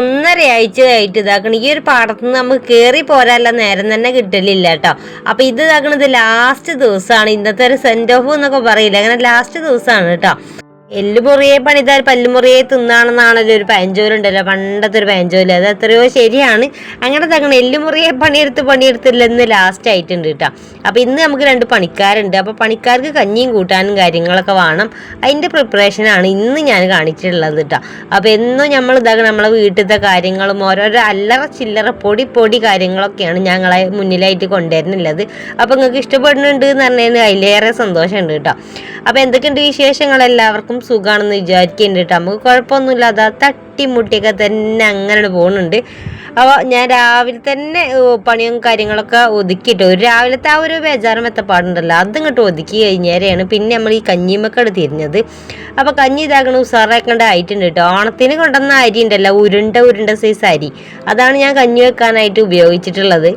ഒന്നര ആഴ്ചയായിട്ട് ഇതാക്കണം. ഈ ഒരു പാടത്ത് നിന്ന് നമുക്ക് കയറി പോരാനുള്ള നേരം തന്നെ കിട്ടലില്ല കേട്ടോ. അപ്പൊ ഇത് ഇതാക്കണത് ലാസ്റ്റ് ദിവസമാണ് ഇന്നത്തെ ഒരു സെൻഡ് ഓഫ് എന്നൊക്കെ പറയില്ല? അങ്ങനെ ലാസ്റ്റ് ദിവസമാണ് കേട്ടോ. എല്ലുമുറിയെ പണിതാൽ പല്ലുമുറിയെ തിന്നാണെന്നാണല്ലോ ഒരു പഴഞ്ചോലുണ്ടല്ലോ പണ്ടത്തെ ഒരു പഴഞ്ചോൽ അത് എത്രയോ ശരിയാണ്. അങ്ങനെ തങ്ങനെ എല്ലുമുറിയെ പണിയെടുത്ത് പണിയെടുത്തില്ല എന്ന് ലാസ്റ്റ് ആയിട്ടുണ്ട് കേട്ടോ. അപ്പൊ ഇന്ന് നമുക്ക് രണ്ട് പണിക്കാരുണ്ട്. അപ്പൊ പണിക്കാർക്ക് കഞ്ഞിയും കൂട്ടാനും കാര്യങ്ങളൊക്കെ വേണം. അതിന്റെ പ്രിപ്പറേഷനാണ് ഇന്ന് ഞാൻ കാണിച്ചിട്ടുള്ളത് കേട്ടോ. അപ്പൊ എന്നും നമ്മൾ ഇതാക്കണം നമ്മളെ വീട്ടിലത്തെ കാര്യങ്ങളും ഓരോരോ അല്ലറ ചില്ലറ പൊടി പൊടി കാര്യങ്ങളൊക്കെയാണ് ഞങ്ങളെ മുന്നിലായിട്ട് കൊണ്ടുവരുന്നുള്ളത്. അപ്പൊ നിങ്ങൾക്ക് ഇഷ്ടപ്പെടുന്നുണ്ട് എന്ന് പറഞ്ഞതിന് അതിലേറെ സന്തോഷമുണ്ട് കേട്ടോ. അപ്പൊ എന്തൊക്കെയുണ്ട് വിശേഷങ്ങൾ എല്ലാവർക്കും? സുഖാണെന്ന് വിചാരിക്കുന്നുണ്ട് നമുക്ക് കുഴപ്പമൊന്നുമില്ല. അതാ തട്ടിമുട്ടിയൊക്കെ തന്നെ അങ്ങനെ പോകുന്നുണ്ട് അപ്പോൾ ഞാൻ രാവിലെ തന്നെ പണിയും കാര്യങ്ങളൊക്കെ ഒതുക്കിയിട്ട് ഒരു രാവിലത്തെ ആ ഒരു ബേജാറും എത്തപ്പാടുണ്ടല്ലോ അതിങ്ങോട്ട് ഒതുക്കി കഴിഞ്ഞേരെയാണ് പിന്നെ നമ്മൾ ഈ കഞ്ഞിമക്കട് തിരിഞ്ഞത്. അപ്പോൾ കഞ്ഞി ഇതാക്കണ ഉസാറാക്കേണ്ട ആയിട്ടുണ്ട് കേട്ടോ ഓണത്തിന് കൊണ്ടുവന്ന അരി ഉണ്ടല്ലോ ഉരുണ്ട ഉരുണ്ട സൈസ് അരി. അതാണ് ഞാൻ കഞ്ഞി വെക്കാനായിട്ട് ഉപയോഗിച്ചിട്ടുള്ളത്.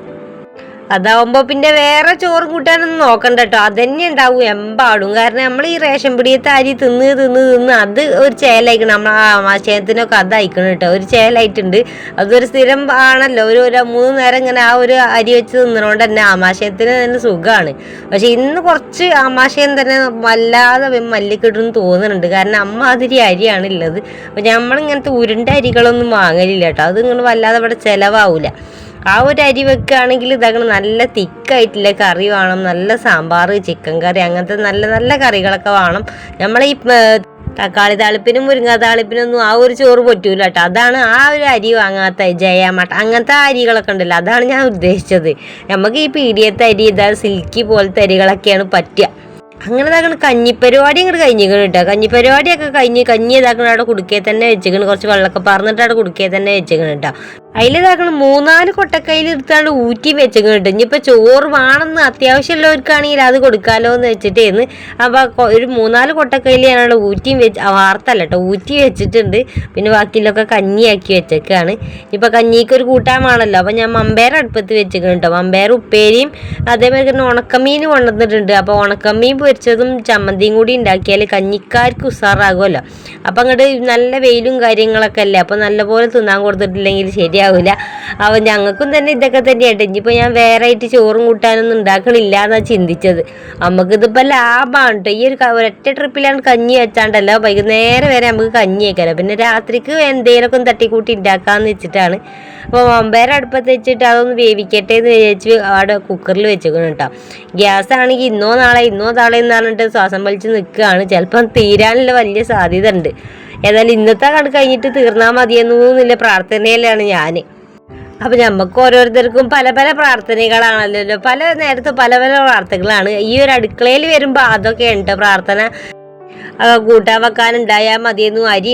അതാവുമ്പോ പിന്നെ വേറെ ചോറും കൂട്ടാനൊന്നും നോക്കണ്ട കേട്ടോ അതന്നെ ഉണ്ടാവും. എമ്പാടും. കാരണം നമ്മൾ ഈ റേഷൻ പിടിയത്തെ അരി തിന്ന് തിന്ന് തിന്ന് അത് ഒരു ചേലായിക്കണം. നമ്മൾ ആമാശയത്തിനൊക്കെ അതായിക്കണം കേട്ടോ. ഒരു ചേലായിട്ടുണ്ട്. അതൊരു സ്ഥിരം ആണല്ലോ. ഒരു ഒരു മൂന്ന് നേരം ഇങ്ങനെ ആ ഒരു അരി വെച്ച് തിന്നണോണ്ട് തന്നെ ആമാശയത്തിന് തന്നെ സുഖമാണ് പക്ഷെ ഇന്ന് കുറച്ച് ആമാശയം തന്നെ വല്ലാതെ മല്ലിക്കിട്ടെന്ന് തോന്നുന്നുണ്ട് കാരണം അമ്മാതിരി അരിയാണ് ഉള്ളത് അപ്പൊ നമ്മളിങ്ങനത്തെ ഉരുണ്ട അരികളൊന്നും വാങ്ങലില്ല കേട്ടോ. അത് ഇങ്ങനെ വല്ലാതെ ഇവിടെ ചിലവാവൂല. ആ ഒരു അരി വെക്കുകയാണെങ്കിൽ ഇതാകണം നല്ല തിക്കായിട്ടുള്ള കറി വേണം നല്ല സാമ്പാർ ചിക്കൻ കറി അങ്ങനത്തെ നല്ല നല്ല കറികളൊക്കെ വേണം. നമ്മളെ ഈ തക്കാളി താളിപ്പിനും മുരിങ്ങ താളിപ്പിനൊന്നും ആ ഒരു ചോറ് പറ്റൂല കേട്ടോ. അതാണ് ആ ഒരു അരി വാങ്ങാത്ത ജയമട്ട അങ്ങനത്തെ അരികളൊക്കെ ഉണ്ടല്ലോ. അതാണ് ഞാൻ ഉദ്ദേശിച്ചത്. നമുക്ക് ഈ പീഡിയത്തെ അരി ഇതാ സിൽക്കി പോലത്തെ അരികളൊക്കെയാണ് പറ്റുക. അങ്ങനെ ഇതാക്കണ. കഞ്ഞിപ്പരിപാടി ഇങ്ങോട്ട് കഴിഞ്ഞിരിക്കണം കേട്ടോ കഞ്ഞിപ്പരിപാടിയൊക്കെ കഴിഞ്ഞ് കഞ്ഞി ഇതാക്കണ അവിടെ കുടുക്കേ തന്നെ വെച്ചേക്കണം കുറച്ച് വെള്ളമൊക്കെ പറഞ്ഞിട്ട് അവിടെ കുടുക്കേ തന്നെ വെച്ചേക്കണം കേട്ടോ അതിലിതാക്കണം മൂന്നാൽ കൊട്ടക്കൈയിൽ എടുത്താണ്ട് ഊറ്റി വെച്ചേക്കണം കേട്ടോ ഇനിയിപ്പോൾ ചോറ് വേണമെന്ന് അത്യാവശ്യമുള്ളവർക്കാണെങ്കിൽ അത് കൊടുക്കാലോ എന്ന് വെച്ചിട്ടേന്ന് അപ്പോൾ ഒരു മൂന്നാൽ കൊട്ടക്കൈയിൽ ഞാനവിടെ ഊറ്റിയും വെച്ച് വാർത്തല്ല കേട്ടോ ഊറ്റി വെച്ചിട്ടുണ്ട്. പിന്നെ ബാക്കിയിലൊക്കെ കഞ്ഞിയാക്കി വെച്ചേക്കാണ്. ഇനിയിപ്പോൾ കഞ്ഞിക്ക് ഒരു കൂട്ടാൻ വേണമല്ലോ അപ്പം ഞാൻ മമ്പേർ അടുപ്പത്ത് വെച്ചേക്കണം കേട്ടോ മമ്പേർ ഉപ്പേരിയും അതേമാതിരി തന്നെ ഉണക്കമീൻ കൊണ്ടുവന്നിട്ടുണ്ട്. അപ്പോൾ ഉണക്കമീൻ പൊരിച്ചതും ചമ്മന്തിയും കൂടി ഉണ്ടാക്കിയാൽ കഞ്ഞിക്കാർക്ക് ഉസാറാകുമല്ലോ. അപ്പം അങ്ങോട്ട് നല്ല വെയിലും കാര്യങ്ങളൊക്കെ അല്ലേ? അപ്പോൾ നല്ലപോലെ തിന്നാൻ കൊടുത്തിട്ടില്ലെങ്കിൽ ശരിയാവില്ല അപ്പോൾ ഞങ്ങൾക്കും തന്നെ ഇതൊക്കെ തന്നെയായിട്ട്. ഇനിയിപ്പോൾ ഞാൻ വേറെ ആയിട്ട് ചോറും കൂട്ടാനൊന്നും ഉണ്ടാക്കണില്ല എന്നാണ് ചിന്തിച്ചത്. നമുക്കിതിപ്പോൾ ലാഭമാണ് കേട്ടോ ഈ ഒരു ഒരൊറ്റ ട്രിപ്പിലാണ് കഞ്ഞി വെച്ചാണ്ടല്ലോ. വൈകുന്നേരം വരെ നമുക്ക് കഞ്ഞി വയ്ക്കാമല്ലോ പിന്നെ രാത്രിക്ക് എന്തെങ്കിലുമൊക്കെ ഒന്ന് തട്ടിക്കൂട്ടി ഉണ്ടാക്കാമെന്ന് വെച്ചിട്ടാണ്. അപ്പോൾ മമ്പേര അടുപ്പത്ത് വെച്ചിട്ട് അതൊന്ന് വേവിക്കട്ടെ എന്ന് വിചാരിച്ച് അവിടെ കുക്കറിൽ വെച്ചേക്കണം കേട്ടോ ഗ്യാസ് ആണെങ്കിൽ ഇന്നോ നാളെ ഇന്നോ നാളെ എന്ന് പറഞ്ഞിട്ട് ശ്വാസം വലിച്ച് നിൽക്കുകയാണ്. ചിലപ്പം തീരാനുള്ള വലിയ സാധ്യത ഉണ്ട് ഏതായാലും ഇന്നത്തെ കണ്ട് കഴിഞ്ഞിട്ട് തീർന്നാൽ മതിയെന്നുള്ള പ്രാർത്ഥനയിലാണ് ഞാൻ അപ്പൊ നമുക്ക് ഓരോരുത്തർക്കും പല പല പ്രാർത്ഥനകളാണല്ലോ. പല നേരത്തെ പല പല പ്രാർത്ഥനകളാണ് ഈ ഒരു അടുക്കളയിൽ വരുമ്പോൾ അതൊക്കെ ഉണ്ട്. പ്രാർത്ഥന കൂട്ടാൻ വെക്കാൻ ഉണ്ടായാൽ മതിയെന്നു അരി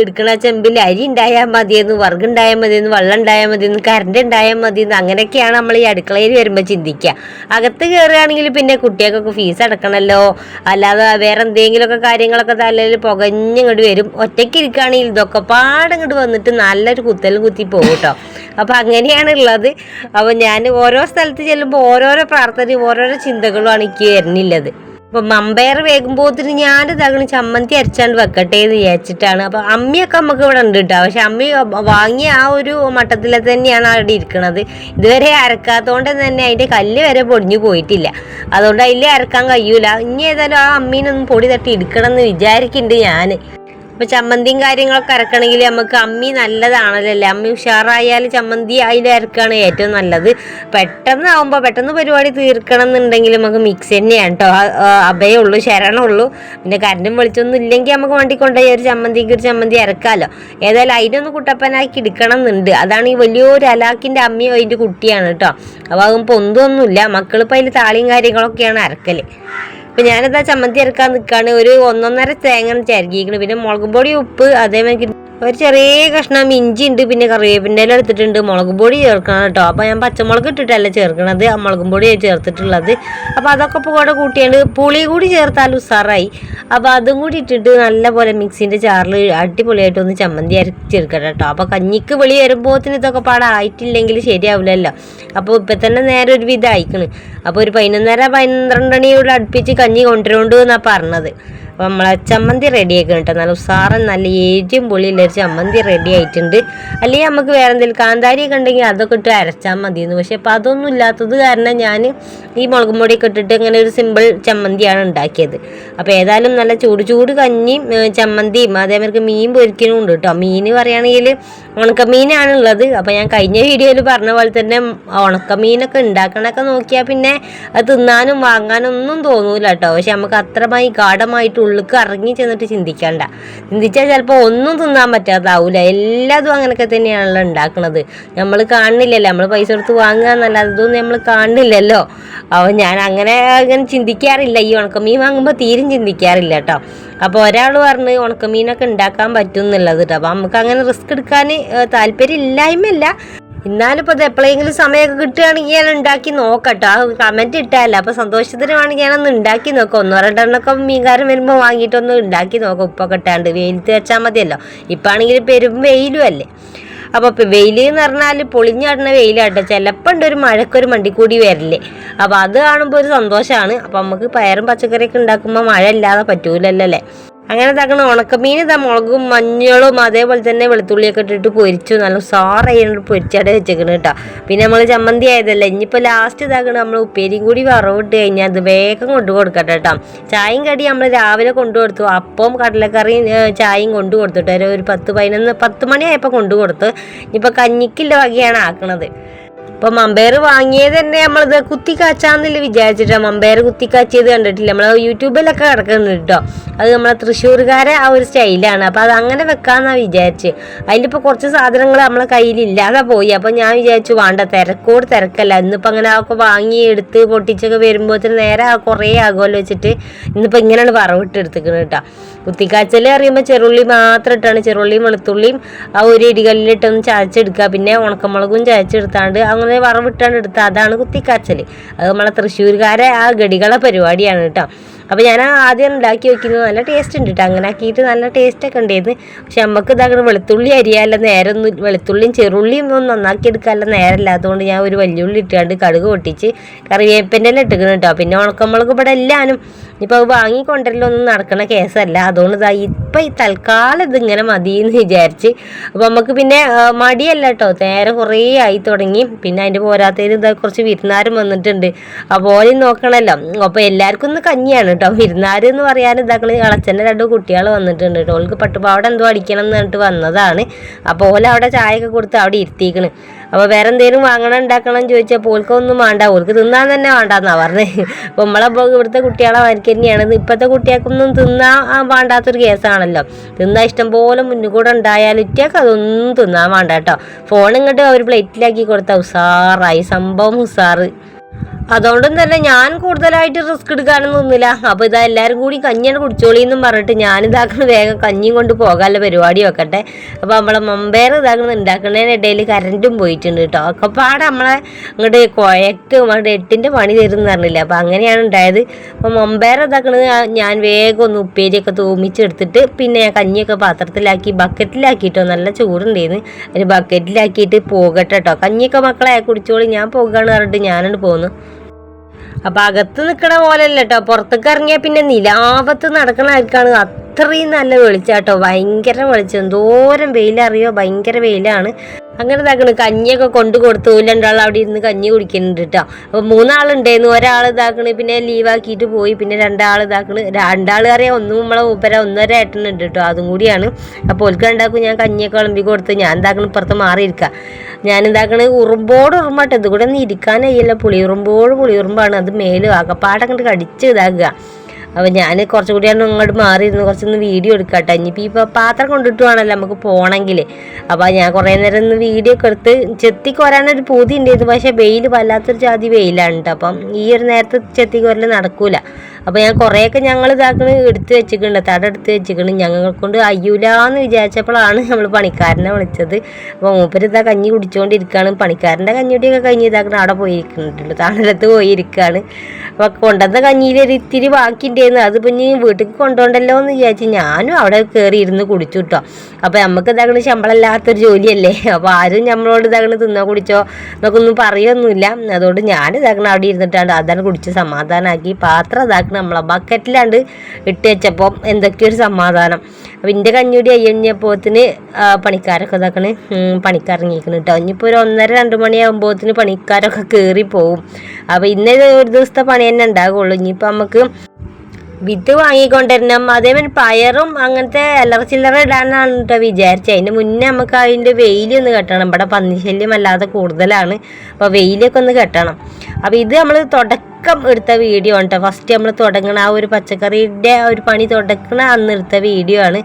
എടുക്കണ ചെമ്പിൽ അരി ഉണ്ടായാൽ മതിയെന്നു വർഗം ഉണ്ടായാൽ മതിയെന്നു വെള്ളം ഉണ്ടായാൽ മതിയെന്നു കറണ്ട് ഉണ്ടായാൽ മതിയെന്ന് അങ്ങനെയൊക്കെയാണ് നമ്മൾ ഈ അടുക്കളയിൽ വരുമ്പോൾ ചിന്തിക്കുക അകത്ത് കയറുകയാണെങ്കിൽ പിന്നെ കുട്ടികൾക്കൊക്കെ ഫീസ് അടക്കണമല്ലോ അല്ലാതെ വേറെ എന്തെങ്കിലുമൊക്കെ കാര്യങ്ങളൊക്കെ തലയിൽ പുകഞ്ഞിങ്ങോട്ട് വരും. ഒറ്റയ്ക്ക് ഇരിക്കുകയാണെങ്കിൽ ഇതൊക്കെ പാടങ്ങോട്ട് വന്നിട്ട് നല്ലൊരു കുത്തലും കുത്തി പോകും കേട്ടോ. അപ്പം അങ്ങനെയാണ് ഉള്ളത്. അപ്പം ഞാൻ ഓരോ സ്ഥലത്ത് ചെല്ലുമ്പോൾ ഓരോരോ പ്രാർത്ഥനയും ഓരോരോ ചിന്തകളുമാണ് എനിക്ക് വരുന്നില്ലത്. അപ്പൊ മമ്പയർ വേകുമ്പോത്തിന് ഞാൻ ഇതാകണം ചമ്മന്തി അരച്ചാണ്ട് വെക്കട്ടെ എന്ന് വിചാരിച്ചിട്ടാണ്. അപ്പൊ അമ്മയൊക്കെ നമുക്ക് ഇവിടെ ഉണ്ട് കേട്ടോ പക്ഷെ അമ്മ വാങ്ങിയ ആ ഒരു മട്ടത്തിൽ തന്നെയാണ് അവിടെ ഇരിക്കുന്നത് ഇതുവരെ അരക്കാത്തോണ്ട് തന്നെ അതിന്റെ കല്ല് വരെ പൊടിഞ്ഞു പോയിട്ടില്ല. അതുകൊണ്ട് അതിൽ അരക്കാൻ കഴിയൂല. ഇനി ഏതായാലും ആ അമ്മീനൊന്നും പൊടി തട്ടി എടുക്കണം എന്ന് വിചാരിക്കുന്നുണ്ട് ഞാൻ ഇപ്പൊ ചമ്മന്തിയും കാര്യങ്ങളൊക്കെ അരക്കണമെങ്കിൽ നമുക്ക് അമ്മി നല്ലതാണല്ലോ അല്ലേ അമ്മി ഉഷാറായാൽ ചമ്മന്തി അതിൽ അരക്കാണ് ഏറ്റവും നല്ലത്. പെട്ടെന്ന് ആവുമ്പോൾ പെട്ടെന്ന് പരിപാടി തീർക്കണം എന്നുണ്ടെങ്കിൽ നമുക്ക് മിക്സ് തന്നെയാണ് കേട്ടോ അഭയേ ഉള്ളൂ ശരണമുള്ളൂ പിന്നെ കറണ്ടും വെളിച്ചൊന്നും ഇല്ലെങ്കിൽ നമുക്ക് വണ്ടി കൊണ്ടുപോയി ഒരു ചമ്മന്തിക്ക് ഒരു ചമ്മന്തി അരക്കാമല്ലോ ഏതായാലും അതിനൊന്ന് കുട്ടപ്പനാക്കി എടുക്കണം എന്നുണ്ട്. അതാണ് ഈ വലിയൊരു അലാക്കിന്റെ അമ്മയും അതിന്റെ കുട്ടിയാണ് കേട്ടോ അപ്പോൾ അതും പൊന്തൊന്നുമില്ല മക്കളിപ്പോൾ അതിൽ താളിയും കാര്യങ്ങളൊക്കെയാണ് അരക്കൽ. ഇപ്പൊ ഞാനെന്താ ചമ്മന്തി ഇറക്കാൻ നിൽക്കാണ് ഒരു ഒന്നൊന്നര തേങ്ങ ചിരകിക്കണം പിന്നെ മുളകുപൊടി ഉപ്പ് അതേമാതിരി ഒരു ചെറിയ കഷ്ണം ഇഞ്ചി ഉണ്ട് പിന്നെ കറിവേപ്പിന്റെ ഇല എടുത്തിട്ടുണ്ട് മുളക് പൊടി ചേർക്കണം കേട്ടോ. അപ്പോൾ ഞാൻ പച്ചമുളക് ഇട്ടിട്ടല്ല ചേർക്കണത്? ആ മുളകും പൊടി ചേർത്തിട്ടുള്ളത്. അപ്പോൾ അതൊക്കെ കൂടെ കൂട്ടിയാണ്ട് പുളി കൂടി ചേർത്താൽ ഉസാറായി. അപ്പോൾ അതും കൂടി ഇട്ടിട്ട് നല്ലപോലെ മിക്സിന്റെ ചാറിൽ അടിപൊളിയായിട്ട് ഒന്ന് ചമ്മന്തി അരച്ചെടുക്കണം കേട്ടോ. അപ്പോൾ കഞ്ഞിക്ക് വെളി വരുമ്പോഴത്തിന് ഇതൊക്കെ പാടായിട്ടില്ലെങ്കിൽ ശരിയാവില്ലല്ലോ അപ്പോൾ ഇപ്പം തന്നെ നേരെ ഒരു വിധം അയക്കണ് അപ്പോൾ ഒരു പതിനൊന്നര മണിയോട് അടുപ്പിച്ച് കഞ്ഞി കൊണ്ടുവരുന്നുണ്ട് എന്നാണ് പറഞ്ഞത്. അപ്പോൾ നമ്മളെ ചമ്മന്തി റെഡി കേട്ടോ നല്ല ഉസാറൻ നല്ല ഏറ്റും പൊളിയുള്ള ഒരു ചമ്മന്തി റെഡി ആയിട്ടുണ്ട്. അല്ലെങ്കിൽ നമുക്ക് വേറെ എന്തെങ്കിലും കാന്താരിയൊക്കെ ഉണ്ടെങ്കിൽ അതൊക്കെ ഇട്ട് അരച്ചാൽ മതിയെന്ന്. പക്ഷേ അപ്പോൾ അതൊന്നും ഇല്ലാത്തത് കാരണം ഞാൻ ഈ മുളകും പൊടിയൊക്കെ ഇട്ടിട്ട് ഇങ്ങനെ ഒരു സിമ്പിൾ ചമ്മന്തിയാണ് ഉണ്ടാക്കിയത്. അപ്പോൾ ഏതായാലും നല്ല ചൂട് ചൂട് കഞ്ഞിയും ചമ്മന്തിയും അതേമാതിരി മീൻ പൊരിക്കലും ഉണ്ട് കേട്ടോ മീൻ പറയുകയാണെങ്കിൽ ഉണക്കമീനാണുള്ളത്. അപ്പോൾ ഞാൻ കഴിഞ്ഞ വീഡിയോയിൽ പറഞ്ഞ പോലെ തന്നെ ഉണക്കമീനൊക്കെ ഉണ്ടാക്കണമൊക്കെ നോക്കിയാൽ പിന്നെ അത് തിന്നാനും വാങ്ങാനൊന്നും തോന്നൂല കേട്ടോ പക്ഷെ നമുക്ക് അത്രമായി ഗാഠമായിട്ട് ഉള്ളിക്ക് ഇറങ്ങി ചെന്നിട്ട് ചിന്തിക്കണ്ട. ചിന്തിച്ചാൽ ചിലപ്പോൾ ഒന്നും തിന്നാൻ പറ്റാതാവൂല. എല്ലാതും അങ്ങനെയൊക്കെ തന്നെയാണല്ലോ ഉണ്ടാക്കുന്നത് നമ്മൾ കാണുന്നില്ലല്ലോ നമ്മൾ പൈസ കൊടുത്ത് വാങ്ങുക എന്നല്ലാതെ ഇതൊന്നും നമ്മൾ കാണുന്നില്ലല്ലോ അപ്പോൾ ഞാൻ അങ്ങനെ അങ്ങനെ ചിന്തിക്കാറില്ല. ഈ ഉണക്കമീൻ വാങ്ങുമ്പോൾ തീരും ചിന്തിക്കാറില്ല കേട്ടോ അപ്പോൾ ഒരാൾ പറഞ്ഞ് ഉണക്കമീനൊക്കെ ഉണ്ടാക്കാൻ പറ്റും എന്നുള്ളത് കേട്ടോ അപ്പോൾ നമുക്ക് അങ്ങനെ റിസ്ക് എടുക്കാൻ താല്പര്യം ഇല്ലായ്മല്ല എന്നാലും ഇപ്പോൾ എപ്പോഴെങ്കിലും സമയമൊക്കെ കിട്ടുകയാണെങ്കിൽ ഞാൻ ഉണ്ടാക്കി നോക്കട്ടോ. ആ കമന്റ് ഇട്ടാലോ. അപ്പോൾ സന്തോഷത്തിന് വേണമെങ്കിൽ ഞാനൊന്ന് ഉണ്ടാക്കി നോക്കാം. ഒന്നോ രണ്ടെണ്ണമൊക്കെ മീൻകാരൻ വരുമ്പോൾ വാങ്ങിയിട്ടൊന്ന് ഉണ്ടാക്കി നോക്കാം. ഉപ്പൊക്കെ ഇട്ടാണ്ട് വെയിലത്ത് വെച്ചാൽ മതിയല്ലോ. ഇപ്പം ആണെങ്കിൽ പെരും വെയിലും അല്ലേ? അപ്പോൾ ഇപ്പം വെയിൽ എന്ന് പറഞ്ഞാൽ പൊളിഞ്ഞാടുന്ന വെയിലാട്ടോ. ചിലപ്പോൾ ഉണ്ട് ഒരു മഴക്കൊരു മണ്ടിക്കൂടി വരില്ലേ. അപ്പോൾ അത് കാണുമ്പോൾ ഒരു സന്തോഷമാണ് അപ്പോൾ നമുക്ക് പയറും പച്ചക്കറിയൊക്കെ ഉണ്ടാക്കുമ്പോൾ മഴ ഇല്ലാതെ പറ്റൂലല്ലോ അല്ലേ? അങ്ങനെ തക്കണ ഉണക്കമീൻ ഇതാ മുളകും മഞ്ഞളും അതേപോലെ തന്നെ വെളുത്തുള്ളിയൊക്കെ ഇട്ടിട്ട് പൊരിച്ചു. നല്ല സാറായിട്ട് പൊരിച്ചാടെ വെച്ചേക്കണ് കേട്ടോ. പിന്നെ നമ്മൾ ചമ്മന്തി ആയതല്ലേ ഇനിയിപ്പോൾ ലാസ്റ്റ് ഇതാക്കണ നമ്മൾ ഉപ്പേരിയും കൂടി വറവിട്ട് കഴിഞ്ഞാൽ അത് വേഗം കൊണ്ടു കൊടുക്കട്ടെ കേട്ടോ. ചായയും കടി നമ്മൾ രാവിലെ കൊണ്ടു കൊടുത്തു. അപ്പം കടലക്കറിയും ചായയും കൊണ്ടു കൊടുത്തിട്ട് ഒരു പത്ത് പതിനൊന്ന് പത്ത് മണിയായപ്പോൾ കൊണ്ടു കൊടുത്ത്. ഇനിയിപ്പോൾ കഞ്ഞിക്കില്ല വകയാണ് ആക്കണത്. ഇപ്പൊ മമ്പയർ വാങ്ങിയത് തന്നെ നമ്മളിത് കുത്തിക്കാച്ചാന്നില്ല വിചാരിച്ചിട്ടാ. മമ്പയർ കുത്തി കാച്ചിയത് കണ്ടിട്ടില്ല നമ്മൾ യൂട്യൂബിലൊക്കെ കിടക്കുന്നുണ്ട് കേട്ടോ അത് നമ്മളെ തൃശ്ശൂർക്കാരെ ആ ഒരു സ്റ്റൈലാണ്. അപ്പൊ അത് അങ്ങനെ വെക്കാന്നാ വിചാരിച്ച്. അതിലിപ്പോ കുറച്ച് സാധനങ്ങൾ നമ്മളെ കയ്യിലില്ലാതെ പോയി. അപ്പൊ ഞാൻ വിചാരിച്ചു വേണ്ട തിരക്കോട് തിരക്കല്ല. ഇന്നിപ്പോ അങ്ങനെ ഒക്കെ വാങ്ങി എടുത്ത് പൊട്ടിച്ചൊക്കെ വരുമ്പോഴത്തേന് നേരെ കുറേ ആകുമല്ലോ വെച്ചിട്ട് ഇന്നിപ്പോ ഇങ്ങനെയാണ് പറവിട്ട് എടുത്തിക്കുന്നത് കേട്ടോ കുത്തിക്കാച്ചൽ അറിയുമ്പോൾ ചെറുള്ളി മാത്രം ഇട്ടാണ്. ചെറുള്ളിയും വെളുത്തുള്ളിയും ആ ഒരു ഇടികല്ലിലിട്ടൊന്ന് ചതച്ചെടുക്കുക. പിന്നെ ഉണക്കമുളകും ചതച്ചെടുത്താണ്ട് അങ്ങനെ വറവിട്ടാണ്ട് എടുത്തത്. അതാണ് കുത്തിക്കാച്ചൽ അത് നമ്മളെ തൃശ്ശൂർക്കാരെ ആ ഗടികളെ പരിപാടിയാണ് കേട്ടോ. അപ്പോൾ ഞാൻ ആദ്യം ഉണ്ടാക്കി വെക്കുന്നത് നല്ല ടേസ്റ്റ് ഉണ്ട് കേട്ടോ അങ്ങനെ ആക്കിയിട്ട് നല്ല ടേസ്റ്റ് ഒക്കെ ഉണ്ടായിരുന്നു പക്ഷെ നമുക്ക് ഇതാകണ വെളുത്തുള്ളി അരിയാല്ല നേരൊന്നും വെളുത്തുള്ളിയും ചെറുള്ളിയും ഒന്നും നന്നാക്കി എടുക്കാനുള്ള നേരമില്ലാത്തതുകൊണ്ട് ഞാൻ ഒരു വലിയുള്ളി ഇട്ടാണ്ട് കടുക് പൊട്ടിച്ച് കറിവേപ്പിന്റെ എല്ലാം ഇട്ടിക്കണം കേട്ടോ പിന്നെ ഉണക്കമുളക് ഇവിടെ എല്ലാവരും ഇപ്പോൾ അത് വാങ്ങിക്കൊണ്ടല്ലോ നടക്കണ കേസല്ല. അതുകൊണ്ട് ഇതാ ഇപ്പം ഈ തൽക്കാലം ഇതിങ്ങനെ മതി എന്ന് വിചാരിച്ച് അപ്പോൾ നമുക്ക് പിന്നെ മടിയല്ല കേട്ടോ നേരെ കുറേ ആയി തുടങ്ങി. പിന്നെ അതിന്റെ പോരാത്തതിന് ഇതാ കുറച്ച് വിരുന്നാരും വന്നിട്ടുണ്ട്. അപ്പോൾ ഓരും നോക്കണമല്ലോ അപ്പോൾ എല്ലാവർക്കും ഒന്ന് കഞ്ഞിയാണ് കേട്ടോ. വിരുന്നാർ എന്ന് പറയാൻ ഇതാക്കൾ ഇളച്ചന്റെ രണ്ട് കുട്ടികൾ വന്നിട്ടുണ്ട് കേട്ടോ. ഓൾക്ക് പട്ടുപാവട എന്തോ അടിക്കണം എന്ന് പറഞ്ഞിട്ട് വന്നതാണ്. അപ്പോൾ ഓല അവിടെ ചായയൊക്കെ കൊടുത്ത് അവിടെ ഇരുത്തിക്കണ് അപ്പോൾ വേറെ എന്തെങ്കിലും വാങ്ങണം ഉണ്ടാക്കണം എന്ന് ചോദിച്ചപ്പോൾ ഓൾക്കൊന്നും വേണ്ട. ഓൾക്ക് തിന്നാൻ തന്നെ വേണ്ടെന്നാ പറഞ്ഞത് അപ്പോൾ നമ്മളെ ഇവിടുത്തെ കുട്ടികളെ വരയ്ക്ക് തന്നെയാണ്. ഇപ്പോഴത്തെ കുട്ടികൾക്കൊന്നും തിന്നാൻ വേണ്ടാത്തൊരു കേസാണല്ലോ. തിന്നാൻ ഇഷ്ടം പോലെ മുന്നിൽ കൂടെ ഉണ്ടായാൽ ഇറ്റയൊക്കെ അതൊന്നും തിന്നാൻ വേണ്ട കേട്ടോ. ഫോൺ ഇങ്ങോട്ട് അവർ പ്ലേറ്റിലാക്കി കൊടുത്ത ഉസാറായി. സംഭവം ഉസാറ്. അതുകൊണ്ടും തന്നെ ഞാൻ കൂടുതലായിട്ട് റിസ്ക് എടുക്കാനൊന്നും ഒന്നുമില്ല അപ്പോൾ ഇതാ എല്ലാവരും കൂടി കഞ്ഞിയാണ് കുടിച്ചോളി എന്നും പറഞ്ഞിട്ട് ഞാൻ ഇതാക്കണ വേഗം കഞ്ഞിയും കൊണ്ട് പോകാനുള്ള പരിപാടി വെക്കട്ടെ. അപ്പോൾ നമ്മളെ മമ്പേർ ഇതാക്കണ ഉണ്ടാക്കുന്നതിനിടയിൽ കറണ്ടും പോയിട്ടുണ്ട് കേട്ടോ. ഒക്കെ പാടെ നമ്മളെ അങ്ങോട്ട് കുഴക്ക് അങ്ങോട്ട് എട്ടിന്റെ പണി തരുമെന്ന് പറഞ്ഞില്ല? അപ്പോൾ അങ്ങനെയാണ് ഉണ്ടായത്. അപ്പോൾ മമ്പേർ ഇതാക്കണത് ഞാൻ വേഗം ഒന്ന് ഉപ്പേരിയൊക്കെ തൂമിച്ചെടുത്തിട്ട് പിന്നെ ഞാൻ കഞ്ഞിയൊക്കെ പാത്രത്തിലാക്കി ബക്കറ്റിലാക്കിയിട്ടോ നല്ല ചൂടുണ്ടായിരുന്നു. അതിന് ബക്കറ്റിലാക്കിയിട്ട് പോകട്ടെ കേട്ടോ. കഞ്ഞിയൊക്കെ മക്കളെ കുടിച്ചോളി. ഞാൻ പോകുകയാണ് പറഞ്ഞിട്ട് ഞാനോട് പോന്നു. അപ്പൊ അകത്ത് നിൽക്കണ പോലെയല്ല കേട്ടോ പുറത്തേക്ക് ഇറങ്ങിയാൽ പിന്നെ നിലാവത്ത് നടക്കണ ആൾക്കാണ്. അത്രയും നല്ല വെളിച്ചാട്ടോ ഭയങ്കര വെളിച്ചം. എന്തോരം വെയിലറിയോ? ഭയങ്കര വെയിലാണ്. അങ്ങനെ ഇതാക്കണ്. കഞ്ഞിയൊക്കെ കൊണ്ടു കൊടുത്തു രണ്ടാൾ അവിടെ ഇരുന്ന് കഞ്ഞി കുടിക്കുന്നുണ്ട് കേട്ടോ അപ്പൊ മൂന്നാളുണ്ടായിരുന്നു ഒരാൾ ഇതാക്കണ് പിന്നെ ലീവാക്കിയിട്ട് പോയി പിന്നെ രണ്ടാൾ ഇതാക്കണ്. രണ്ടാൾ അറിയാം ഒന്നും നമ്മളെ മൂപ്പര ഒന്നര ഏട്ടനുണ്ട് കേട്ടോ അതും കൂടിയാണ്. അപ്പോൾ ഓൽക്ക് രണ്ടാക്കും ഞാൻ കഞ്ഞിയൊക്കെ വിളമ്പി കൊടുത്ത് ഞാൻ എന്താക്കണ് ഇപ്പുറത്ത് മാറിയിരിക്കുക ഞാൻ എന്താക്കണ് ഉറുമ്പോട് ഉറുമ്പാട്ടോ ഇത് കൂടെ ഒന്നും ഇരിക്കാനയ്യല്ല പുളിയുറുമ്പോട് പുളിയുറുമ്പാണ്. അത് മേലും ആകപ്പാടെ അങ്ങോട്ട് കടിച്ച് ഇതാക്കുക. അപ്പോൾ ഞാൻ കുറച്ചു കൂടി അങ്ങോട്ട് മാറിയിരുന്നു. കുറച്ചൊന്ന് വീഡിയോ എടുക്കട്ടെ. ഇനിയിപ്പോൾ ഇപ്പോൾ പാത്രം കൊണ്ടിട്ട് വേണമല്ലോ നമുക്ക് പോകണമെങ്കിൽ അപ്പോൾ ഞാൻ കുറേ നേരം ഒന്ന് വീഡിയോ ഒക്കെ എടുത്ത് ചെത്തിക്കോരാനൊരു പൂതി ഉണ്ടായിരുന്നു പക്ഷേ വെയിൽ വല്ലാത്തൊരു ജാതി വെയിലാണ് കേട്ടോ അപ്പം ഈ ഒരു നേരത്തെ ചെത്തിക്കോരൽ നടക്കൂല. അപ്പോൾ ഞാൻ കുറേയൊക്കെ ഞങ്ങൾ ഇതാക്കണ് എടുത്ത് വെച്ചിട്ടുണ്ട്. തട എടുത്ത് വെച്ചിട്ടുണ്ട്. ഞങ്ങൾ കൊണ്ട് അയ്യൂലാന്ന് വിചാരിച്ചപ്പോഴാണ് നമ്മൾ പണിക്കാരനെ വിളിച്ചത്. അപ്പോൾ മൂപ്പര് ഇതാ കഞ്ഞി കുടിച്ചുകൊണ്ടിരിക്കുകയാണ് പണിക്കാരന്റെ കഞ്ഞിയൊക്കെ കഴിഞ്ഞ് ഇതാക്കണം അവിടെ പോയിരിക്കുന്നുണ്ടല്ലോ താണലത്ത് പോയിരിക്കുകയാണ് അപ്പോൾ കൊണ്ടുവന്ന കഞ്ഞിയിൽ ഒരു ഇത്തിരി ബാക്കിണ്ടായിരുന്നു അത് പിന്നെ വീട്ടിൽ കൊണ്ടുപോകണ്ടല്ലോ എന്ന് വിചാരിച്ച് ഞാനും അവിടെ കയറി ഇരുന്ന് കുടിച്ചു കിട്ടോ അപ്പോൾ നമുക്ക് ഇതാക്കണ ശമ്പളമില്ലാത്തൊരു ജോലിയല്ലേ. അപ്പോൾ ആരും നമ്മളോട് ഇതാക്കണ തിന്നോ കുടിച്ചോ എന്നൊക്കെ ഒന്നും പറയൊന്നുമില്ല. അതുകൊണ്ട് ഞാൻ ഇതാക്കണം അവിടെ ഇരുന്നിട്ടാണ് അതാണ് കുടിച്ച് സമാധാനമാക്കി പാത്രം ഇതാക്കണം നമ്മളെ ബക്കറ്റിലാണ്ട് ഇട്ട് വെച്ചപ്പോൾ എന്തൊക്കെയോ ഒരു സമാധാനം. അപ്പം എന്റെ കഞ്ഞൂടി അയ്യഞ്ഞപ്പോത്തിന് പണിക്കാരൊക്കെ ഇതാക്കണ് പണിക്കിറങ്ങിയിരിക്കണം കേട്ടോ ഇനിയിപ്പോൾ ഒരു ഒന്നര രണ്ട് മണിയാകുമ്പോഴത്തിന് പണിക്കാരൊക്കെ കയറി പോവും അപ്പോൾ ഇന്നേ ഒരു ദിവസത്തെ പണി തന്നെ ഉണ്ടാകുള്ളൂ ഇനിയിപ്പോൾ നമുക്ക് വിത്ത് വാങ്ങിക്കൊണ്ടിരണം. അതേമാതിരി പയറും അങ്ങനത്തെ അല്ലറ ചില്ലറ ഇടാനാണ് കേട്ടോ വിചാരിച്ചത് അതിന് മുന്നേ നമുക്ക് അതിന്റെ വെയിലൊന്ന് കെട്ടണം. ഇവിടെ പന്നിശല്യം അല്ലാതെ കൂടുതലാണ്. അപ്പോൾ വെയിലൊക്കെ ഒന്ന് കെട്ടണം. അപ്പോൾ ഇത് നമ്മൾ തുടക്കം എടുത്ത വീഡിയോ ആണ് കേട്ടോ ഫസ്റ്റ് നമ്മൾ തുടങ്ങണ ആ ഒരു പച്ചക്കറിയുടെ ഒരു പണി തുടക്കണ അന്ന് എടുത്ത വീഡിയോ ആണ്.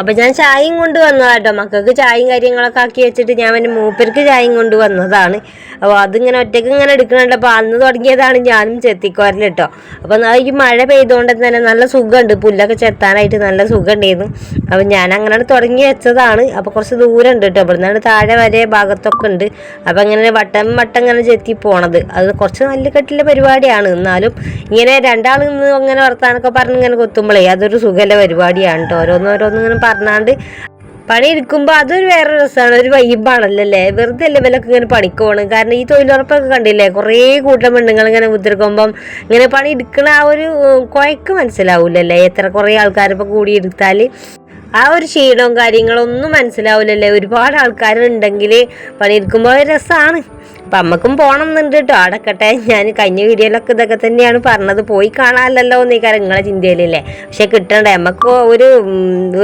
അപ്പൊ ഞാൻ ചായയും കൊണ്ടുവന്നതാണ് കേട്ടോ. മക്കൾക്ക് ചായയും കാര്യങ്ങളൊക്കെ ആക്കി വെച്ചിട്ട് ഞാൻ എന്റെ മൂപ്പർക്ക് ചായയും കൊണ്ടുവന്നതാണ് അപ്പോൾ അതിങ്ങനെ ഒറ്റയ്ക്ക് ഇങ്ങനെ എടുക്കണുണ്ട്. അപ്പോൾ അന്ന് തുടങ്ങിയതാണ് ഞാനും ചെത്തിക്കോരൽ കേട്ടോ. അപ്പോൾ ഈ മഴ പെയ്തുകൊണ്ട് തന്നെ നല്ല സുഖമുണ്ട്. പുല്ലൊക്കെ ചെത്താനായിട്ട് നല്ല സുഖമുണ്ടായിരുന്നു. അപ്പോൾ ഞാൻ അങ്ങനെ തുടങ്ങി വെച്ചതാണ്. അപ്പോൾ കുറച്ച് ദൂരം ഉണ്ട് കേട്ടോ ഇവിടുന്നാണ് താഴെ വരെ ഭാഗത്തൊക്കെ ഉണ്ട്. അപ്പോൾ ഇങ്ങനെ വട്ടം വട്ടം ഇങ്ങനെ ചെത്തി പോണത്. അത് കുറച്ച് നല്ല കെട്ടിലെ പരിപാടിയാണ്. എന്നാലും ഇങ്ങനെ രണ്ടാൾ നിന്ന് അങ്ങനെ വർത്താനൊക്കെ പറഞ്ഞ് ഇങ്ങനെ കൊത്തുമ്പോഴേ അതൊരു സുഖല പരിപാടിയാണ് കേട്ടോ. ഓരോന്നോരോന്ന് ഇങ്ങനെ പറഞ്ഞാണ്ട് പണി എടുക്കുമ്പോൾ അതൊരു വേറെ രസമാണ് ഒരു വൈബാണല്ലോ അല്ലേ? വെറുതെ അല്ലേ ഇവലൊക്കെ ഇങ്ങനെ പണിക്കോണം കാരണം ഈ തൊഴിലുറപ്പൊക്കെ കണ്ടില്ലേ കുറേ കൂട്ടം പെണ്ണുങ്ങൾ ഇങ്ങനെ ഉതിർക്കുമ്പം ഇങ്ങനെ പണി എടുക്കണ ആ ഒരു കുഴക്ക് മനസ്സിലാവൂലല്ലേ? എത്ര കുറേ ആൾക്കാരിപ്പോൾ കൂടി എടുത്താൽ ആ ഒരു ക്ഷീണവും കാര്യങ്ങളൊന്നും മനസ്സിലാവില്ലല്ലേ? ഒരുപാട് ആൾക്കാരുണ്ടെങ്കിൽ പണിയെടുക്കുമ്പോൾ രസമാണ് അപ്പം അമ്മക്കും പോകണം എന്നുണ്ട് കേട്ടോ അടക്കട്ടെ ഞാൻ കഴിഞ്ഞ വീഡിയോയിലൊക്കെ ഇതൊക്കെ തന്നെയാണ് പറഞ്ഞത്. പോയി കാണാമല്ലോ എന്നീ കാര്യം ചിന്തയിലല്ലേ? പക്ഷെ കിട്ടണ്ടേ? അമ്മയ്ക്ക് ഒരു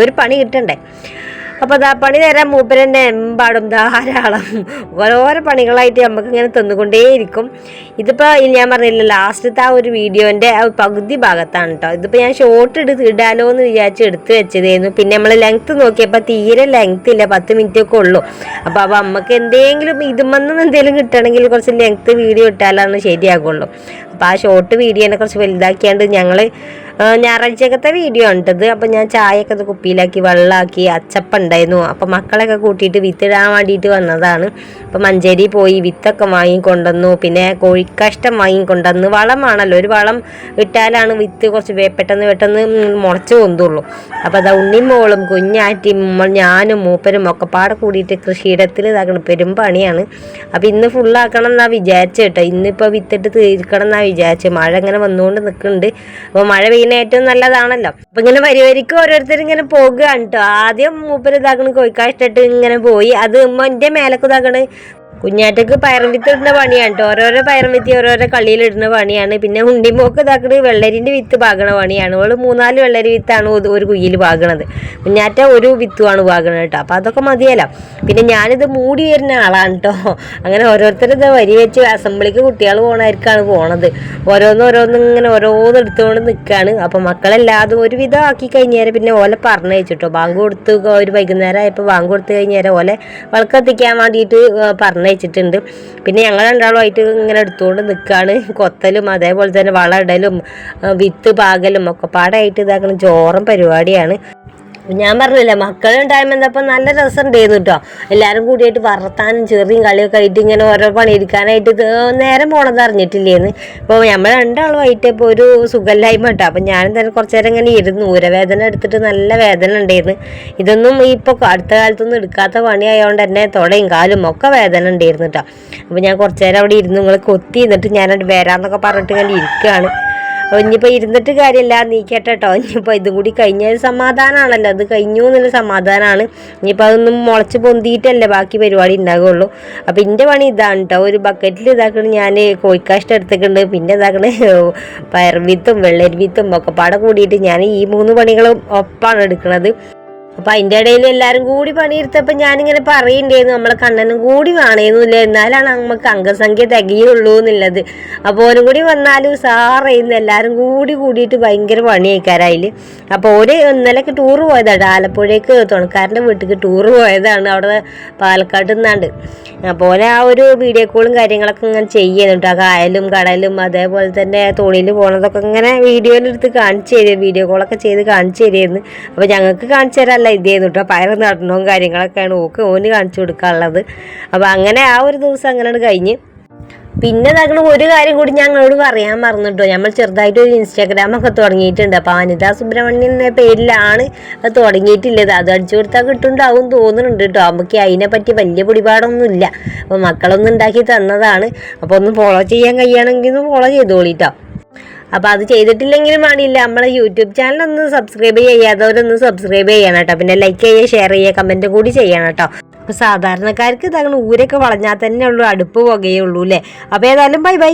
ഒരു പണി കിട്ടണ്ടേ? അപ്പോൾ അതാ പണി തരാൻ മൂപ്പരന്നെ എമ്പാടും ധാരാളം. ഓരോരോ പണികളായിട്ട് നമുക്ക് ഇങ്ങനെ തന്നുകൊണ്ടേയിരിക്കും ഇതിപ്പോൾ ഞാൻ പറഞ്ഞില്ല ലാസ്റ്റത്തെ ആ ഒരു വീഡിയോന്റെ ആ പകുതി ഭാഗത്താണ് കേട്ടോ ഇതിപ്പോൾ ഞാൻ ഷോർട്ട് എടുത്ത് ഇടാലോ എന്ന് വിചാരിച്ച് എടുത്ത് വെച്ചതായിരുന്നു പിന്നെ നമ്മൾ ലെങ്ത്ത് നോക്കിയപ്പോൾ തീരെ ലെങ്ത്ത് ഇല്ല പത്ത് മിനിറ്റ് ഒക്കെ ഉള്ളൂ. അപ്പോൾ അപ്പോൾ നമുക്ക് എന്തെങ്കിലും ഇതുമെന്നും എന്തെങ്കിലും കിട്ടണമെങ്കിൽ കുറച്ച് ലെങ്ത്ത് വീഡിയോ ഇട്ടാലാണ് ശരിയാകുള്ളൂ. അപ്പോൾ ആ ഷോർട്ട് വീഡിയോനെ കുറച്ച് വലുതാക്കിയാണ്ട് ഞങ്ങൾ ഞായറാഴ്ചക്കത്തെ വീഡിയോ ആണ് കേട്ടത് അപ്പം ഞാൻ ചായയൊക്കെ അത് കുപ്പിയിലാക്കി വെള്ളമാക്കി അച്ചപ്പം ഉണ്ടായിരുന്നു. അപ്പം മക്കളൊക്കെ കൂട്ടിയിട്ട് വിത്തിടാൻ വേണ്ടിയിട്ട് വന്നതാണ്. അപ്പം മഞ്ചേരി പോയി വിത്തൊക്കെ വാങ്ങിക്കൊണ്ടുവന്നു പിന്നെ കോഴിക്കഷ്ടം വാങ്ങിക്കൊണ്ടുവന്നു വളമാണല്ലോ ഒരു വളം ഇട്ടാലാണ് വിത്ത് കുറച്ച് പെട്ടെന്ന് പെട്ടെന്ന് മുളച്ച് പൊന്തുള്ളൂ. അപ്പോൾ അത് ഉണ്ണിമോളും കുഞ്ഞാറ്റി ഉമ്മ- ഞാനും മൂപ്പരും ഒക്കെ പാടെ കൂടിയിട്ട് കൃഷിയിടത്തിൽ ഇതാക്കണം പെരും പണിയാണ്. അപ്പോൾ ഇന്ന് ഫുള്ളാക്കണം എന്നാണ് വിചാരിച്ചു കേട്ടോ. ഇന്നിപ്പോൾ വിത്തിട്ട് തീർക്കണം എന്നാണ് വിചാരിച്ചത് മഴ ഇങ്ങനെ വന്നുകൊണ്ട് നിൽക്കുന്നുണ്ട് അപ്പോൾ മഴ പെയ്യുന്ന ഏറ്റവും നല്ലതാണല്ലോ. അപ്പൊ ഇങ്ങനെ വരി വരിക്ക് ഓരോരുത്തർ ഇങ്ങനെ പോകുകയാണ് കേട്ടോ ആദ്യം മൂപ്പര് ഇതാക്കണ് കോഴിക്കാഷ്ടിട്ട് ഇങ്ങനെ പോയി. അത് ഉമ്മ എന്റെ മേലക്ക് ഇതാക്കണ്. കുഞ്ഞാറ്റക്ക് പയർവിത്ത് വിത്ത് ഇടുന്ന പണിയാണ് കേട്ടോ ഓരോരോ പയർവിത്തി വിത്ത് ഓരോരോ കള്ളിയിലിടുന്ന പണിയാണ്. പിന്നെ ഉണ്ടിമോക്ക് ഇതാക്കുന്നത് വെള്ളരിന്റെ വിത്ത് പാകണ പണിയാണ്. ഓൾ മൂന്നാൽ വെള്ളരി വിത്താണ് ഒരു- കുയ്യിൽ പാകണത്. കുഞ്ഞാറ്റ ഒരു വിത്തുമാണ് പാകണത് കേട്ടോ അപ്പോൾ അതൊക്കെ മതിയല്ല. പിന്നെ ഞാനിത് മൂടി വരുന്ന ആളാണ് കേട്ടോ അങ്ങനെ ഓരോരുത്തർ ഇത് വരി വെച്ച് അസംബ്ലിക്ക് കുട്ടികൾ പോകണമായിരിക്കാണ് പോണത്. ഓരോന്ന് ഓരോന്ന് ഇങ്ങനെ ഓരോന്ന് എടുത്തുകൊണ്ട് നിൽക്കുകയാണ് അപ്പോൾ മക്കളെല്ലാതും ഒരുവിധം ആക്കി കഴിഞ്ഞാൽ പിന്നെ ഓലെ പറഞ്ഞു വെച്ചിട്ടോ ബാങ്ക് കൊടുത്ത് ഒരു വൈകുന്നേരം ആയപ്പോൾ ബാങ്ക് കൊടുത്ത് കഴിഞ്ഞാൽ ഓലെ വിളക്കെത്തിക്കാൻ വേണ്ടിയിട്ട് പറഞ്ഞയച്ചിട്ടുണ്ട് പിന്നെ ഞങ്ങൾ രണ്ടാളുമായിട്ട് ഇങ്ങനെ എടുത്തുകൊണ്ട് നിൽക്കുകയാണ് കൊത്തലും അതേപോലെ തന്നെ വളമിടലും ഇടലും വിത്ത് പാകലും ഒക്കെ പാടായിട്ട് ഇതാക്കുന്ന ചോറും പരിപാടിയാണ്. ഞാൻ പറഞ്ഞില്ല മക്കളുണ്ടാകുമ്പോൾ എന്താ നല്ല രസം ഉണ്ടായിരുന്നു കേട്ടോ. എല്ലാവരും കൂടിയായിട്ട് വർത്താനും ചെറിയും കളിയൊക്കെ ആയിട്ട് ഇങ്ങനെ ഓരോ പണിയെടുക്കാനായിട്ട് ഇത് നേരം പോണത് അറിഞ്ഞിട്ടില്ലേന്ന്. അപ്പോൾ നമ്മൾ രണ്ടാളുമായിട്ട് ഇപ്പോൾ ഒരു സുഖമില്ലായ്മ കേട്ടോ. അപ്പം ഞാനും തന്നെ കുറച്ച് നേരം ഇങ്ങനെ ഇരുന്നു. ഊരവേദന എടുത്തിട്ട് നല്ല വേദന ഉണ്ടായിരുന്നു. ഇതൊന്നും ഇപ്പോൾ അടുത്ത കാലത്തൊന്നും എടുക്കാത്ത പണിയായതുകൊണ്ട് തന്നെ തുടയും കാലും ഒക്കെ വേദന ഉണ്ടായിരുന്നു കേട്ടോ. അപ്പോൾ ഞാൻ കുറച്ച് നേരം അവിടെ ഇരുന്നു നിങ്ങൾ കൊത്തി എന്നിട്ട് ഞാനവിടെ വരാമെന്നൊക്കെ പറഞ്ഞിട്ട് ഇങ്ങനെ ഇരിക്കുകയാണ്. ഇനിയിപ്പോൾ ഇരുന്നിട്ട് കാര്യമില്ല. നീക്കട്ടെ കേട്ടോ ഇനിയിപ്പോൾ ഇതും കൂടി കഴിഞ്ഞാൽ സമാധാനമാണല്ലോ അത് കഴിഞ്ഞു എന്നുള്ള സമാധാനമാണ് ഇനിയിപ്പോൾ അതൊന്നും മുളച്ച് പൊന്തിയിട്ടല്ലേ ബാക്കി പരിപാടി ഉണ്ടാകുള്ളൂ അപ്പോൾ എന്റെ പണി ഇതാണ് കേട്ടോ ഒരു ബക്കറ്റിൽ ഇതാക്കണ. ഞാൻ കോഴിക്കാഷ്ടം എടുത്തിട്ടുണ്ട്. പിന്നെ ഇതാക്കണ പയർ വിത്തും വെള്ളരി വിത്തും ഒക്കെ പാടെ കൂടിയിട്ട് ഞാൻ ഈ മൂന്ന് പണികളും ഒപ്പാണ് എടുക്കുന്നത് അപ്പൊ അതിന്റെ ഇടയിൽ എല്ലാരും കൂടി പണിയെടുത്തപ്പോ ഞാനിങ്ങനെ പറയണ്ടേന്ന് നമ്മളെ കണ്ണനും കൂടി വേണേന്നില്ല. എന്നാലാണ് നമുക്ക് അംഗസംഖ്യ തികയുള്ളൂ എന്നുള്ളത്. അപ്പോൾ ഓരും കൂടി വന്നാലും സാറേന്ന് എല്ലാരും കൂടി കൂടിയിട്ട് ഭയങ്കര പണിയേക്കാരായിൽ അപ്പോൾ ഓര് ഇന്നലെയൊക്കെ ടൂറ് പോയതാണ് ആലപ്പുഴയ്ക്ക് തുണക്കാരന്റെ വീട്ടിലേക്ക് ടൂറ് പോയതാണ്. അവിടെ പാലക്കാട് നിന്നാണ്ട്. അപ്പോൾ ആ ഒരു വീഡിയോ കോളും കാര്യങ്ങളൊക്കെ ഇങ്ങനെ ചെയ്യുന്നുണ്ട് ആ കായലും കടലും അതേപോലെ തന്നെ തോണിയിൽ പോണതൊക്കെ ഇങ്ങനെ വീഡിയോയിലെടുത്ത് കാണിച്ചു തരും. വീഡിയോ കോളൊക്കെ ചെയ്ത് കാണിച്ചു തരുമായിരുന്നു അപ്പോൾ ഞങ്ങൾക്ക് കാണിച്ചു തരാനല്ല ഇതായിരുന്നു കേട്ടോ. പയർ നടണവും കാര്യങ്ങളൊക്കെയാണ് ഓക്ക് ഓന് കാണിച്ചു കൊടുക്കാനുള്ളത്. അപ്പോൾ അങ്ങനെ ആ ഒരു ദിവസം അങ്ങനെയാണ് കഴിഞ്ഞ്. പിന്നെ ഇതാക്കണ ഒരു കാര്യം കൂടി ഞങ്ങളോട് പറയാൻ മറന്നിട്ടോ നമ്മൾ ചെറുതായിട്ട് ഒരു ഇൻസ്റ്റാഗ്രാം ഒക്കെ തുടങ്ങിയിട്ടുണ്ട്. അപ്പോൾ അനിത സുബ്രഹ്മണ്യൻ എന്ന പേരിലാണ് അത് തുടങ്ങിയിട്ടില്ലത് അത് അടിച്ചു കൊടുത്താൽ കിട്ടുണ്ടാവും തോന്നുന്നുണ്ട് കേട്ടോ. നമുക്ക് അതിനെ പറ്റി വലിയ പിടിപാടൊന്നുമില്ല. അപ്പോൾ മക്കളൊന്നും ഉണ്ടാക്കി തന്നതാണ്. അപ്പോൾ ഒന്ന് ഫോളോ ചെയ്യാൻ കഴിയുകയാണെങ്കിൽ ഒന്ന് ഫോളോ ചെയ്തോളിട്ടോ അപ്പോൾ അത് ചെയ്തിട്ടില്ലെങ്കിലും വേണ്ടിയില്ല. നമ്മളെ യൂട്യൂബ് ചാനൽ ഒന്ന് സബ്സ്ക്രൈബ് ചെയ്യാത്തവരൊന്ന് സബ്സ്ക്രൈബ് ചെയ്യണം കേട്ടോ. പിന്നെ ലൈക്ക് ചെയ്യുക ഷെയർ ചെയ്യുക കമന്റ് കൂടി ചെയ്യണം കേട്ടോ. അപ്പോൾ സാധാരണക്കാർക്ക് ഇതങ്ങനെ ഊരൊക്കെ വളഞ്ഞാൽ തന്നെ ഉള്ളൂ അടുപ്പ് പുകയുള്ളൂ അല്ലേ? അപ്പോൾ ഏതായാലും ബൈ ബൈ